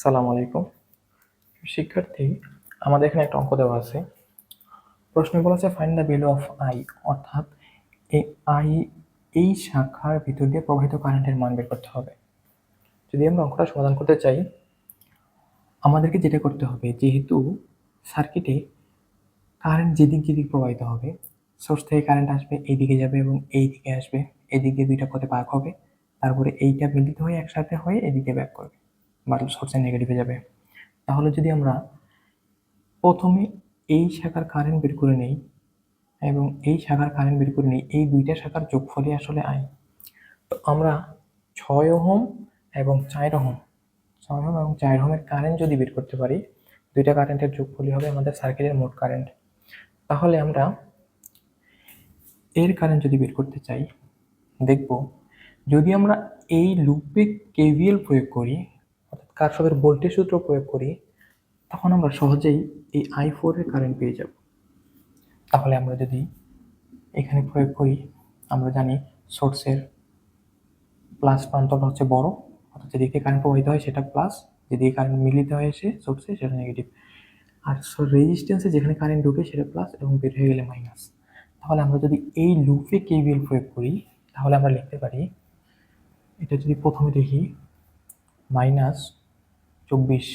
সালাম আলাইকুম। শিক্ষার্থী, আমাদের এখানে একটা অঙ্ক দেওয়া আছে। প্রশ্নে বলেছে find the value of I অর্থাৎ এই আই এই শাখার ভিতর দিয়ে প্রবাহিত কারেন্টের মান বের করতে হবে। যদি আমরা অঙ্কটা সমাধান করতে চাই, আমাদেরকে যেটা করতে হবে, যেহেতু সার্কিটে কারেন্ট যেদিক যেদিক প্রবাহিত হবে সোর্স থেকে কারেন্ট আসবে এই দিকে যাবে এবং এই দিকে আসবে, এদিক দিয়ে দুইটা পথে ভাগ হবে, তারপরে এইটা মিলিত হয়ে একসাথে হয়ে এদিকে ব্যাক করবে। বা সোর্সের নেগেটিভে যাবে। তাহলে যদি আমরা প্রথমে এই শাখার কারেন্ট বের করে নেই এবং এই শাখার কারেন্ট বের করে নিই, এই দুইটা শাখার যোগফলই আসলে আই তো আমরা ছয় ওহম এবং চার ওহম, ছয় ওহম এবং চার ওহমের কারেন্ট যদি বের করতে পারি, দুইটা কারেন্টের যোগফলই হবে আমাদের সার্কিটের মোট কারেন্ট তাহলে আমরা এর কারেন্ট যদি বের করতে চাই, দেখব যদি আমরা এই লুপে কেভিএল প্রয়োগ করি কারশফের ভোল্টেজ সূত্র প্রয়োগ করি, তখন আমরা সহজেই এই আই ফোরের কারেন্ট পেয়ে যাব। তাহলে আমরা যদি এখানে প্রয়োগ করি, আমরা জানি সোর্সের প্লাস প্রান্তটা হচ্ছে বড়, অর্থাৎ যেদিকে কারেন্ট প্রবাহিত হয় সেটা প্লাস যেদিকে কারেন্ট মিলিত হয় এসে সোর্সে সেটা নেগেটিভ আর রেজিস্ট্যান্সে যেখানে কারেন্ট ঢুকে সেটা প্লাস এবং বের হয়ে গেলে মাইনাস তাহলে আমরা যদি এই লুপে কেভিএল প্রয়োগ করি, তাহলে আমরা লিখতে পারি, এটা যদি প্রথমে দেখি মাইনাস চব্বিশ।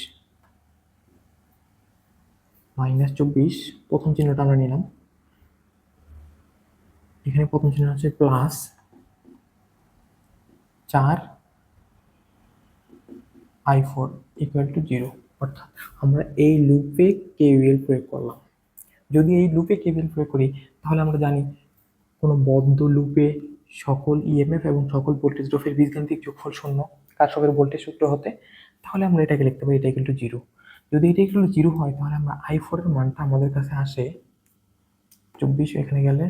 মাইনাস চব্বিশ, প্রথম চিহ্নটা আমরা নিলাম। এখানে প্রথম চিহ্ন হচ্ছে প্লাস চার I four equal to zero অর্থাৎ আমরা এই লুপে কেভিএল প্রয়োগ করলাম। যদি এই লুপে কেভিএল প্রয়োগ করি, তাহলে আমরা জানি কোনো বদ্ধ লুপে সকল ইএমএফ এবং সকল ভোল্টেজ ড্রপের বীজগাণিতিক যোগফল শূন্য। কার কারশফের ভোল্টেজ সূত্র হতে তাহলে আমরা এটাকে লিখতে পারি এটা ইকুয়াল টু জিরো যদি এটা ইকুয়াল টু জিরো হয়, তাহলে আমরা আই ফোরের মানটা আমাদের কাছে আসে চব্বিশ, এখানে গেলে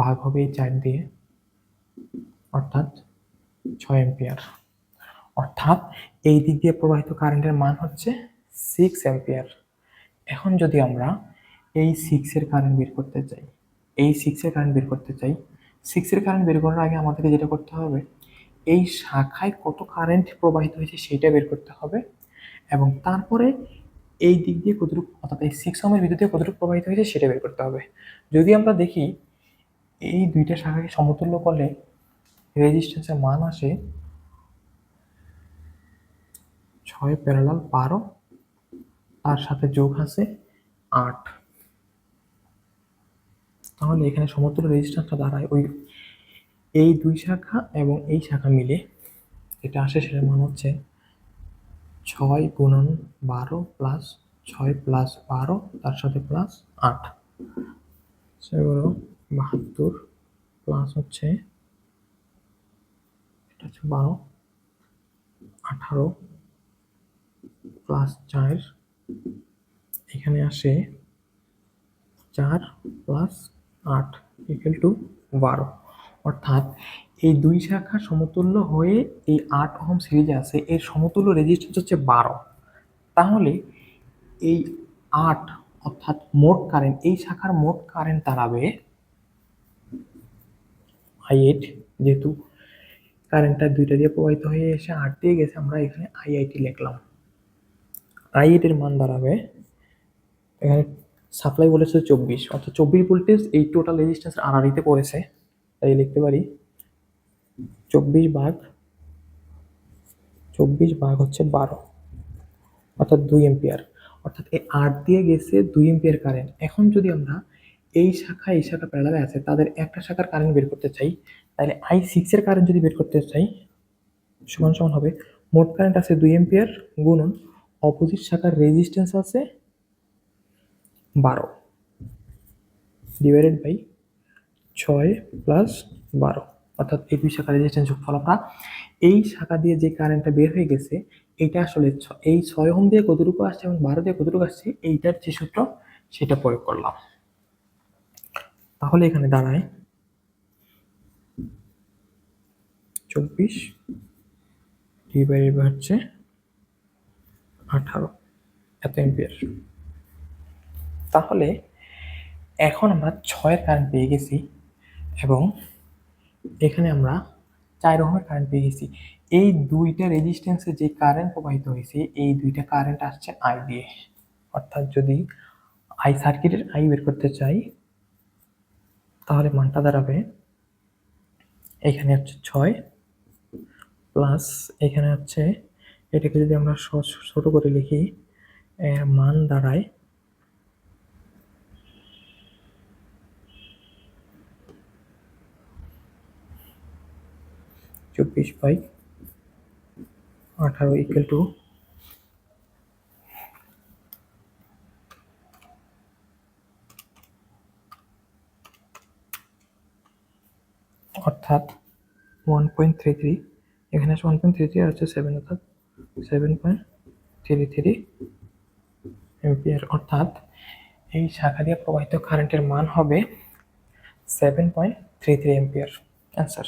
ভাগ হবে এই চার দিয়ে, অর্থাৎ ছয় এম্পিয়ার অর্থাৎ এই দিক দিয়ে প্রবাহিত কারেন্টের মান হচ্ছে সিক্স অ্যাম্পিয়ার এখন যদি আমরা এই সিক্সের কারেন্ট বের করতে চাই, এই সিক্সের কারেন্ট বের করতে চাই সিক্সের কারেন্ট বের করার আগে আমাদেরকে যেটা করতে হবে এই শাখায় কত কারেন্ট প্রবাহিত হয়েছে সেটা বের করতে হবে এবং তারপরে এই দিক দিয়ে কতটুকু, অর্থাৎ এই সিক্স ওমের ভিতর দিয়ে কতটুকু প্রবাহিত হয়েছে সেটা বের করতে হবে। যদি আমরা দেখি, এই দুইটা শাখাকে সমতুল্য করলে রেজিস্ট্যান্সের মান আসে ছয় প্যারালাল বারো, তার সাথে যোগ আছে আট। তাহলে এখানে সমতুল্য রেজিস্ট্যান্সটা দাঁড়ায় ওই এই দুই শাখা এবং এই শাখা মিলে এটা আসে সেটার মান হচ্ছে ছয় গুণন বারো প্লাস ছয় প্লাস বারো, তার সাথে প্লাস আট। সেগুলো বাহাত্তর প্লাস হচ্ছে এটা হচ্ছে বারো, আঠারো প্লাস চার। এখানে আসে চার প্লাস আট ইকুয়াল টু বারো। অর্থাৎ এই দুই শাখা সমতুল্য হয়ে এই আট ওহম সিরিজে আছে, এর সমতুল্য রেজিস্ট্যান্স হচ্ছে বারো। তাহলে এই আট অর্থাৎ মোট কারেন্ট এই শাখার মোট কারেন্ট দাঁড়াবে আই এইট যেহেতু কারেন্টটা দুইটা দিয়ে প্রবাহিত হয়ে এসে আট দিয়ে গেছে, আমরা এখানে আই আইটি লিখলাম। আই এইটের মান দাঁড়াবে, এখানে সাপ্লাই বলেছে চব্বিশ, অর্থাৎ চব্বিশ ভোল্টেজ এই টোটাল রেজিস্ট্যান্স আড়াআড়িতে পড়েছে। তাই লিখতে পারি। চব্বিশ ভাগ চব্বিশ ভাগ হচ্ছে বারো, অর্থাৎ দুই এম্পিয়ার অর্থাৎ এই আট দিয়ে গেছে দুই এম্পিয়ার কারেন্ট এখন যদি আমরা এই শাখা এই শাখা প্যারালালে আছে, তাদের একটা শাখার কারেন্ট বের করতে চাই, তাহলে আই সিক্সের কারেন্ট যদি বের করতে চাই, সমান সমান হবে, মোট কারেন্ট আছে দুই এম্পিয়ার গুণন অপোজিট শাখার রেজিস্ট্যান্স আছে বারো। ডিভাইডেড বাই ছয় প্লাস বারো। অর্থাৎ এই দুই শাখা রেজিস্ট্যান্স যোগফল এই শাখা দিয়ে যে কারেন্টটা বের হয়ে গেছে, এইটা আসলে এই ছয় হোম দিয়ে কতটুকু আসছে এবং বারো দিয়ে কতটুকু আসছে, এইটার যে সূত্র সেটা প্রয়োগ করলাম। তাহলে এখানে দাঁড়ায় চব্বিশ ডিভাইডেড বাই হচ্ছে আঠারো এত এম্পিয়ার তাহলে এখন আমরা ছয়ের কারেন্ট পেয়ে গেছি এবং এখানে আমরা চার রকমের কারেন্ট পেয়ে গেছি। এই দুইটা রেজিস্ট্যান্সে যে কারেন্ট প্রবাহিত হয়েছে, এই দুইটা কারেন্ট আসছে আই দিয়ে। অর্থাৎ যদি আই সার্কিটের আই বের করতে চাই, তাহলে মানটা দাঁড়াবে এখানে হচ্ছে ছয় প্লাস এখানে হচ্ছে, এটাকে যদি আমরা ছোট করে লিখি মান দাঁড়ায় চব্বিশ বাই আঠারো ইকুয়াল টু অর্থাৎ ওয়ান পয়েন্ট থ্রি থ্রি এখানে আছে ওয়ান পয়েন্ট থ্রি থ্রি আর হচ্ছে সেভেন অর্থাৎ seven point three three ampere অর্থাৎ এই শাখা দিয়ে প্রবাহিত কারেন্টের মান হবে seven point three three ampere answer